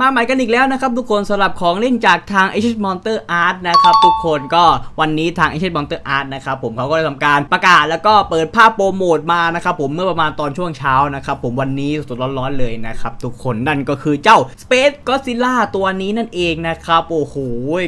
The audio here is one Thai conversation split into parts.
มาใหม่กันอีกแล้วนะครับทุกคนสำหรับของเล่นจากทาง H Monster Art นะครับทุกคนก็วันนี้ทาง H Monster Art นะครับผมเขาก็ได้ทำการประกาศแล้วก็เปิดภาพโปรโมทมานะครับผมเมื่อประมาณตอนช่วงเช้านะครับผมวันนี้สดร้อนๆเลยนะครับทุกคนนั่นก็คือเจ้า Space Godzilla ตัวนี้นั่นเองนะครับโอ้โห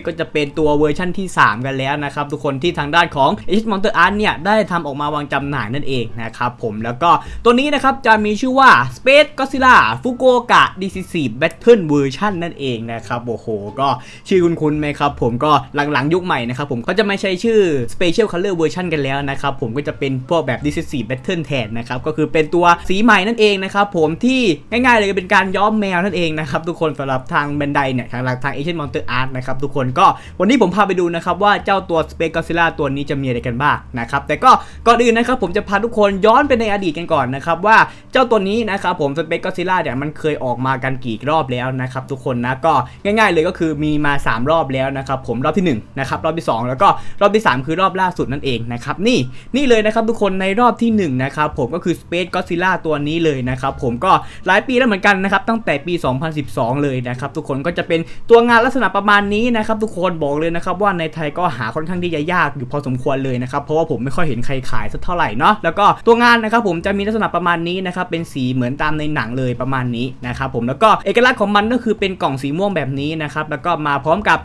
ก็จะเป็นตัวเวอร์ชั่นที่ 3 กันแล้วนะครับทุกคนที่ทางด้านของ H Monster Art เนี่ยได้ทำออกมาวางจำหน่ายนั่นเองนะครับผมแล้วก็ตัวนี้นะครับจะมีชื่อว่า Space Godzilla Fukuoka DC4 Battle Version นั่นเองนะครับโอ้โหก็ชื่อคุณคุณไหมครับผมก็หลังๆ ยุคใหม่นะครับผมก็จะไม่ใช้ชื่อ Special Color Version กันแล้วนะครับผมก็จะเป็นพวกแบบ DC4 Battle แทนนะครับก็คือเป็นตัวสีใหม่นั่นเองนะครับผมที่ง่ายๆเลยเป็นการย้อมแมวนั่นเองนะครับทุกคนสำหรับทางแบนไดเนี่ยทางหลักทาง Asian Monster Art นะครับทุกคนก็วันนี้ผมพาไปดูนะครับว่าเจ้าตัว Space Godzilla ตัวนี้จะมีอะไรกันบ้างนะครับแต่ก็ก่อนอื่นนะครับผมจะพาทุกคนย้อนไปในอดีตกันก่อนนะครับว่าเจ้าตัวนี้นะครับผม Space Godzilla เนี่ยมันเคยออกมากันกี่รอบแล้วนะครับทุกคนนะก็ง่าย ๆ เลยก็คือมีมา 3 รอบแล้วนะครับผมรอบที่1นะครับรอบที่ 2 แล้วก็รอบที่ 3 คือรอบล่าสุดนั่นเองนะครับนี่นี่เลยนะครับทุกคนในรอบที่1นะครับผมก็คือ Space Godzilla ตัวนี้เลยนะครับผมก็หลายปีแล้วเหมือนกันนะครับตั้งแต่ปี 2012 เลยนะครับทุกคนก็จะเป็นตัวงานลักษณะประมาณนี้นะครับทุกคนบอกเลยนะครับว่าในไทยก็หาค่อนข้างที่จะยากอยู่พอสมควรเลยนะครับเพราะว่าผมไม่ค่อยเห็นใครขายสักเท่าไหร่เนาะแล้วก็ตัวงานนะครับผมจะมีลักษณะประมาณนี้นะครับเป็นสีเหมือนตามในหนังเลยประมาณนี้นะครับผมแล้วก็เอกลักษณ์ของมันก็คือเป็นกล่องสีม่วงแบบนี้นะครับ แล้วก็มาพร้อมกับ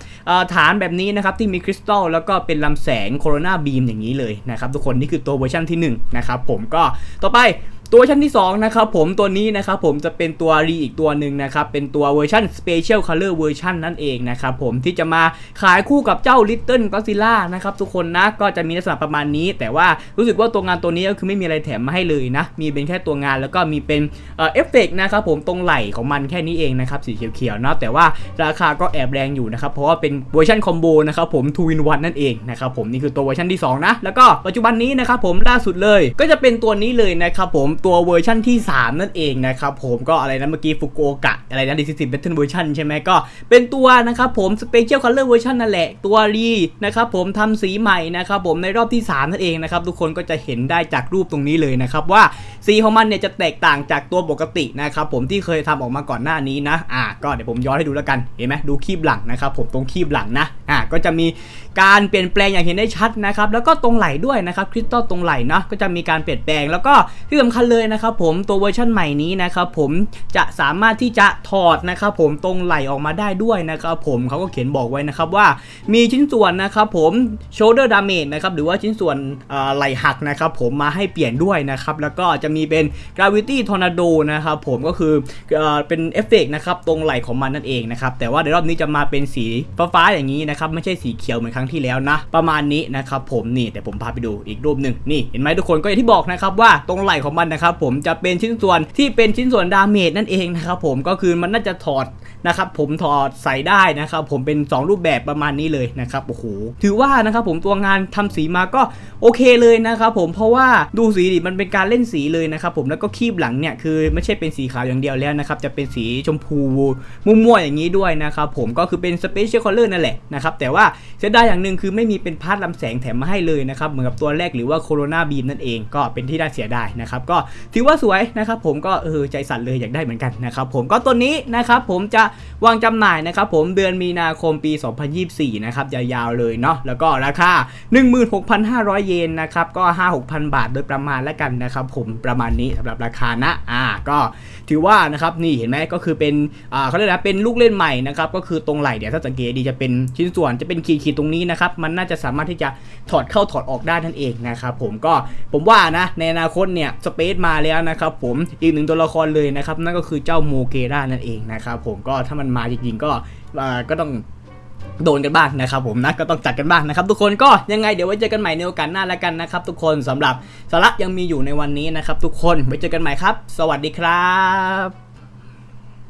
ฐานแบบนี้นะครับที่มีคริสตัลแล้วก็เป็นลำแสงโคโรนาบีมอย่างนี้เลยนะครับทุกคนนี่คือตัวเวอร์ชันที่หนึ่งนะครับผมก็ต่อไป ตัวชั้นที่2นะครับผมตัวนี้นะครับผมจะเป็นตัวรีอีกตัวหนึ่งนะครับเป็นตัวเวอร์ชัน Special Color Version นั่นเองนะครับผมที่จะมาขายคู่กับเจ้า Little Godzilla นะครับทุกคนนะก็จะมีลักษณะประมาณนี้ แต่ว่ารู้สึกว่าตัวงานตัวนี้ก็คือไม่มีอะไรแถมมาให้เลยนะ มีเป็นแค่ตัวงานแล้วก็มีเป็นเอ่อฟเฟกนะครับผมตรงไหล่ของมันแค่นี้เองนะครับสีเขียวๆเนาะแต่ว่าราคาก็แอบแรงอยู่นะครับเพราะว่าเป็นเวอร์ชันคอมโบนะครับผม2 in 1นั่นเองนะครับผมนี่คือตัวเวอร์ชันที่สองนะแล้วก็ปัจจุบันนี้นะครับผมล่าสุดเลย ก็จะเป็นตัวนี้เลยนะครับผมตัวเวอร์ชันที่ 3 นั่นเองนะครับผมก็อะไรนะเมื่อกี้ฟุกุโอกะอะไรนะดิสซิบเบทเทิลเวอร์ชันใช่ไหมก็เป็นตัวนะครับผมสเปเชียลคัลเลอร์เวอร์ชันนั่นแหละตัวรีนะครับผมทำสีใหม่นะครับผมในรอบที่ 3 นั่นเองนะครับทุกคนก็จะเห็นได้จากรูปตรงนี้เลยนะครับว่าสีของมันเนี่ยจะแตกต่างจากตัวปกตินะครับผมที่เคยทำออกมาก่อนหน้านี้นะอ่าก็เดี๋ยวผมย้อนให้ดูแล้วกันเห็นไหมดูคีบหลังนะครับผมตรงคีบหลังนะ อ่าก็จะมีการเปลี่ยนแปลงอย่างเห็นได้ชัดนะครับแล้วก็ตรงไหล่ด้วยนะครับคริสตัลตรงไหล่นาะก็จะมีการเปลี่ยนแปลงแล้วก็ที่สำคัญเลยนะครับผมตัวเวอร์ชันใหม่นี้นะครับผมจะสามารถที่จะถอดนะครับผมตรงไหล่ออกมาได้ด้วยนะครับผมเขาก็เขียนบอกไว้นะครับว่ามีชิ้นส่วนนะครับผม shoulder damage นะครับหรือว่าชิ้นส่วนไหลหักนะครับผมมาให้เปลี่ยนด้วยนะครับแล้วก็จะมีเป็น gravity tornado นะครับผมก็คือเป็นเอฟเฟกต์นะครับตรงไหล่ของมันนั่นเองนะครับแต่ว่าในรอบนี้จะมาเป็นสีฟ้าๆอย่างนี้นะครับไม่ใช่สีเขียวเหมือนครั้งที่แล้วนะ ประมาณนี้นะครับผมนี่แต่ผมพาไปดูอีกรูปหนึ่งนี่เห็นไหมทุกคนก็อย่างที่บอกนะครับว่าตรงไหล่ของมันนะครับผมจะเป็นชิ้นส่วนที่เป็นชิ้นส่วนดาเมจนั่นเองนะครับผมก็คือมันน่าจะถอดนะครับผมถอดใส่ได้นะครับผมเป็น 2 รูปแบบประมาณนี้เลยนะครับโอ้โหถือว่านะครับผมตัวงานทำสีมาก็โอเคเลยนะครับผมเพราะว่าดูสีดิมันเป็นการเล่นสีเลยนะครับผมแล้วก็คีบหลังเนี่ยคือไม่ใช่เป็นสีขาวอย่างเดียวแล้วนะครับจะเป็นสีชมพูม่วๆอย่างนี้ด้วยนะครับผมก็คือเป็นสเปเชียลคอลเลอร์นั่นแหละนะครับแต่ว่าเสียดายอย่างหนึ่งคือไม่มีเป็นพาร์ทลำแสงแถมมาให้เลยนะครับเหมือนกับตัวแรกหรือว่าโคโรนาบีมนั่นเองก็เป็นที่น่าเสียดายนะครับก็ถือว่าสวยนะครับผมก็เออใจสั่นเลยอยากได้เหมือนกันนะครับผมก็ตัวนี้นะครับผมจะวางจำหน่ายนะครับผมเดือนมีนาคมปี 2024 นะครับยาวๆเลยเนาะแล้วก็ราคา 16,500 เยนนะครับก็ 5-6,000 บาทโดยประมาณแล้วกันนะครับผมประมาณนี้สำหรับราคานะอ่าก็ถือว่านะครับนี่เห็นไหมก็คือเป็นอ่าเขาเรียกนะเป็นลูกเล่นใหม่นะครับก็คือตรงไหล่เดี๋ยวถ้าสังเกตดีจะเป็นชิ้นส่วนจะเป็นขีดๆตรงนี้นะครับ มันน่าจะสามารถที่จะถอดเข้าถอดออกได้นั่นเองนะครับผมก็ผมว่านะในอนาคตเนี่ยสเปซมาแล้วนะครับผมอีกหนึ่งตัวละครเลยนะครับนั่นก็คือเจ้าโมเกรานั่นเองนะครับผมก็ถ้ามันมาจริงๆก็ก็ต้องโดนกันบ้างนะครับผมนะก็ต้องจัดกันบ้างนะครับทุกคนก็ยังไงเดี๋ยวไว้เจอกันใหม่ในโอกาสหน้าแล้วกันนะครับ ทุกคนสำหรับสาระยังมีอยู่ในวันนี้นะครับ ทุกคนไว้เจอกันใหม่ครับ สวัสดีครับ